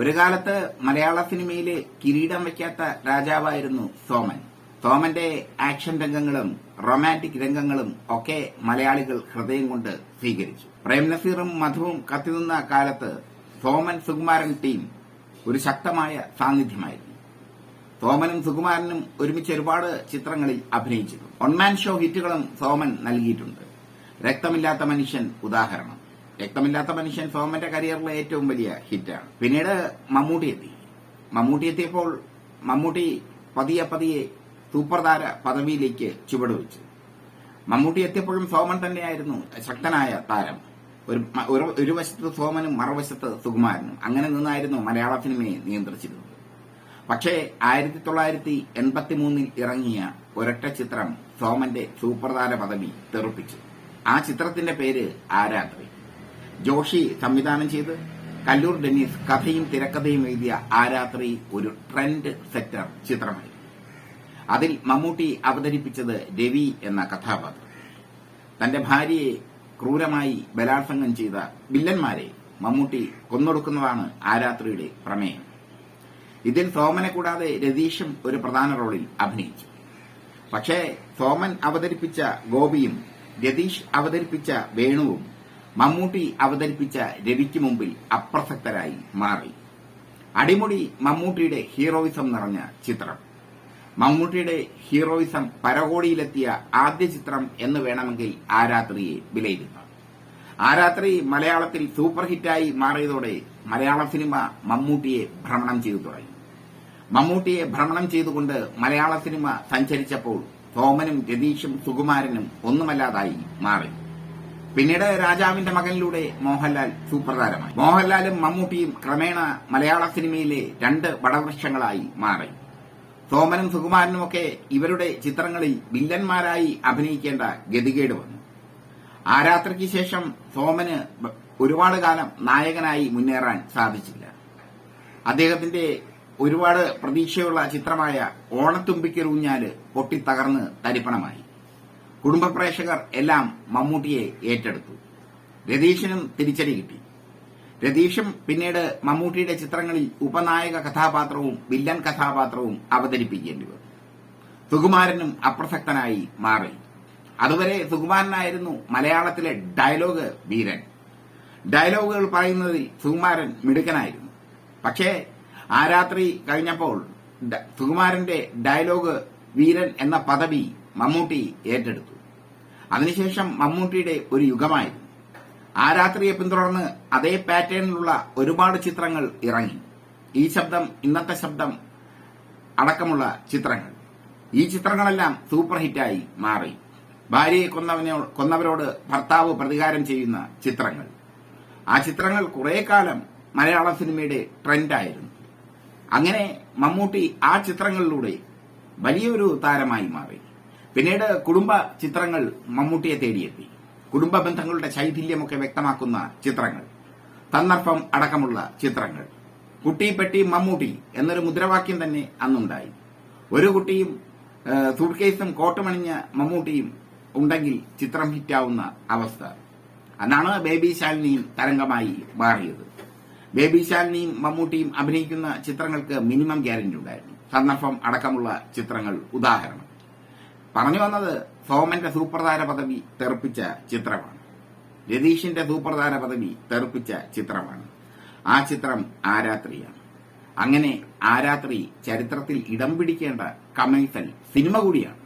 ഒരു കാലത്ത് മലയാള സിനിമയിലെ കിരീടം വയ്ക്കാത്ത രാജാവായിരുന്നു സോമൻ. സോമന്റെ ആക്ഷൻ രംഗങ്ങളും റൊമാന്റിക് രംഗങ്ങളും ഒക്കെ മലയാളികൾ ഹൃദയം കൊണ്ട് സ്വീകരിച്ചു. പ്രേം നസീറും മധുവും കത്തിനിന്ന കാലത്ത് സോമൻ സുകുമാരൻ ടീം ഒരു ശക്തമായ സാന്നിധ്യമായിരുന്നു. സോമനും സുകുമാരനും ഒരുമിച്ച് ഒരുപാട് ചിത്രങ്ങളിൽ അഭിനയിച്ചിട്ടുണ്ട്. ഒൺമാൻ ഷോ ഹിറ്റുകളും സോമൻ നൽകിയിട്ടുണ്ട്. രക്തമില്ലാത്ത മനുഷ്യൻ ഉദാഹരണം. രക്തമില്ലാത്ത മനുഷ്യൻ സോമന്റെ കരിയറിലെ ഏറ്റവും വലിയ ഹിറ്റാണ് പിന്നീട് മമ്മൂട്ടി എത്തി. മമ്മൂട്ടി എത്തിയപ്പോൾ മമ്മൂട്ടി പതിയെ പതിയെ സൂപ്പർതാര പദവിയിലേക്ക് ചുവടുവെച്ചു. മമ്മൂട്ടി എത്തിയപ്പോഴും സോമൻ തന്നെയായിരുന്നു ശക്തനായ താരം. ഒരു ഒരു- വശത്ത് സോമനും മറുവശത്ത് സുകുമാരനും. അങ്ങനെ നിന്നായിരുന്നു മലയാള സിനിമയെ നിയന്ത്രിച്ചിരുന്നത്. പക്ഷേ ആയിരത്തി തൊള്ളായിരത്തി എൺപത്തി മൂന്നിൽ ഇറങ്ങിയ ഒരൊറ്റ ചിത്രം സോമന്റെ സൂപ്രധാന പദവി തെറുപ്പിച്ചു. ആ ചിത്രത്തിന്റെ പേര് ആരാത്രി ജോഷി സംവിധാനം ചെയ്ത് കല്ലൂർ ഡെന്നീസ് കഥയും തിരക്കഥയും എഴുതിയ രാത്രി ഒരു ട്രെൻഡ് സെറ്റർ ചിത്രമായി. അതിൽ മമ്മൂട്ടി അവതരിപ്പിച്ചത് രവി എന്ന കഥാപാത്രം. തന്റെ ഭാര്യയെ ക്രൂരമായി ബലാത്സംഗം ചെയ്ത വില്ലന്മാരെ മമ്മൂട്ടി കൊന്നൊടുക്കുന്നതാണ് ആ ആരാത്രിയുടെ പ്രമേയം. ഇതിൽ സോമനെ കൂടാതെ രതീഷും ഒരു പ്രധാന റോളിൽ അഭിനയിച്ചു. പക്ഷേ സോമൻ അവതരിപ്പിച്ച ഗോപിയും രതീഷ് അവതരിപ്പിച്ച വേണുവും മമ്മൂട്ടി അവതരിപ്പിച്ച രവിക്ക് മുമ്പിൽ അപ്രസക്തരായി മാറി. അടിമുടി മമ്മൂട്ടിയുടെ ഹീറോയിസം നിറഞ്ഞ ചിത്രം. മമ്മൂട്ടിയുടെ ഹീറോയിസം പരകോടിയിലെത്തിയ ആദ്യ ചിത്രം എന്ന് വേണമെങ്കിൽ ആ രാത്രിയെ വിലയിരുത്താം. ആ രാത്രി മലയാളത്തിൽ സൂപ്പർ ഹിറ്റായി മാറിയതോടെ മലയാള സിനിമ മമ്മൂട്ടിയെ ഭ്രമണം ചെയ്തു തുടങ്ങി. മമ്മൂട്ടിയെ ഭ്രമണം ചെയ്തുകൊണ്ട് മലയാള സിനിമ സഞ്ചരിച്ചപ്പോൾ സോമനും രതീഷും സുകുമാരനും ഒന്നുമല്ലാതായി മാറി. പിന്നീട് രാജാവിന്റെ മകനിലൂടെ മോഹൻലാൽ സൂപ്പർ താരമായി മോഹൻലാലും മമ്മൂട്ടിയും ക്രമേണ മലയാള സിനിമയിലെ രണ്ട് വടവൃക്ഷങ്ങളായി മാറി. സോമനും സുകുമാരനുമൊക്കെ ഇവരുടെ ചിത്രങ്ങളിൽ വില്ലന്മാരായി അഭിനയിക്കേണ്ട ഗതികേട് വന്നു. ആ രാത്രിക്ക് ശേഷം സോമന് ഒരുപാട് കാലം നായകനായി മുന്നേറാൻ സാധിച്ചില്ല. അദ്ദേഹത്തിന്റെ ഒരുപാട് പ്രതീക്ഷയുള്ള ചിത്രമായ ഓണത്തുമ്പിക്കൊരൂഞ്ഞാൽ പൊട്ടിത്തകർന്ന് തരിപ്പണമായി. കുടുംബ പ്രേക്ഷകർ എല്ലാം മമ്മൂട്ടിയെ ഏറ്റെടുത്തു. രതീഷിനും തിരിച്ചടി കിട്ടി. രതീഷും പിന്നീട് മമ്മൂട്ടിയുടെ ചിത്രങ്ങളിൽ ഉപനായക കഥാപാത്രവും വില്ലൻ കഥാപാത്രവും അവതരിപ്പിക്കേണ്ടി വന്നു. സുകുമാരനും അപ്രസക്തനായി മാറി. അതുവരെ സുകുമാരനായിരുന്നു മലയാളത്തിലെ ഡയലോഗ് വീരൻ. ഡയലോഗുകൾ പറയുന്നതിൽ സുകുമാരൻ മിടുക്കനായിരുന്നു. പക്ഷേ ആ രാത്രി കഴിഞ്ഞപ്പോൾ സുകുമാരന്റെ ഡയലോഗ് വീരൻ എന്ന പദവി മമ്മൂട്ടി ഏറ്റെടുത്തു. അതിനുശേഷം മമ്മൂട്ടിയുടെ ഒരു യുഗമായിരുന്നു. ആ രാത്രിയെ പിന്തുടർന്ന് അതേ പാറ്റേണിലുള്ള ഒരുപാട് ചിത്രങ്ങൾ ഇറങ്ങി. ഈ ശബ്ദം ഇന്നത്തെ ശബ്ദം അടക്കമുള്ള ചിത്രങ്ങൾ. ഈ ചിത്രങ്ങളെല്ലാം സൂപ്പർ ഹിറ്റായി മാറി. ഭാര്യയെ കൊന്നവനെ കൊന്നവരോട് ഭർത്താവ് പ്രതികാരം ചെയ്യുന്ന ചിത്രങ്ങൾ. ആ ചിത്രങ്ങൾ കുറെ കാലം മലയാള സിനിമയുടെ ട്രെൻഡായിരുന്നു. അങ്ങനെ മമ്മൂട്ടി ആ ചിത്രങ്ങളിലൂടെ വലിയൊരു താരമായി മാറി. പിന്നീട് കുടുംബ ചിത്രങ്ങൾ മമ്മൂട്ടിയെ തേടിയെത്തി. കുടുംബ ബന്ധങ്ങളുടെ ശൈഥില്യമൊക്കെ വ്യക്തമാക്കുന്ന ചിത്രങ്ങൾ. തന്നർപ്പം അടക്കമുള്ള ചിത്രങ്ങൾ. കുട്ടി പെട്ടി മമ്മൂട്ടി എന്നൊരു മുദ്രാവാക്യം തന്നെ അന്നുണ്ടായി. ഒരു കുട്ടിയും സൂട്ട്കേസും കോട്ടുമണിഞ്ഞ മമ്മൂട്ടിയും ഉണ്ടെങ്കിൽ ചിത്രം ഹിറ്റാവുന്ന അവസ്ഥ. അന്നാണ് ബേബി ശാലിനിയും തരംഗമായി മാറിയത്. ബേബി ശാലിനിയും മമ്മൂട്ടിയും അഭിനയിക്കുന്ന ചിത്രങ്ങൾക്ക് മിനിമം ഗ്യാരണ്ടി ഉണ്ടായിരുന്നു. സന്ദർഭം അടക്കമുള്ള ചിത്രങ്ങൾ ഉദാഹരണം. പറഞ്ഞു വന്നത് സോമന്റെ സൂപ്രധാന പദവി തെറിപ്പിച്ച ചിത്രമാണ്. രതീഷിന്റെ സൂപ്രധാന പദവി തെറിപ്പിച്ച ചിത്രമാണ്. ആ ചിത്രം ആരാത്രിയാണ്. അങ്ങനെ ആരാത്രി ചരിത്രത്തിൽ ഇടം പിടിക്കേണ്ട കമേഴ്സൽ സിനിമ കൂടിയാണ്.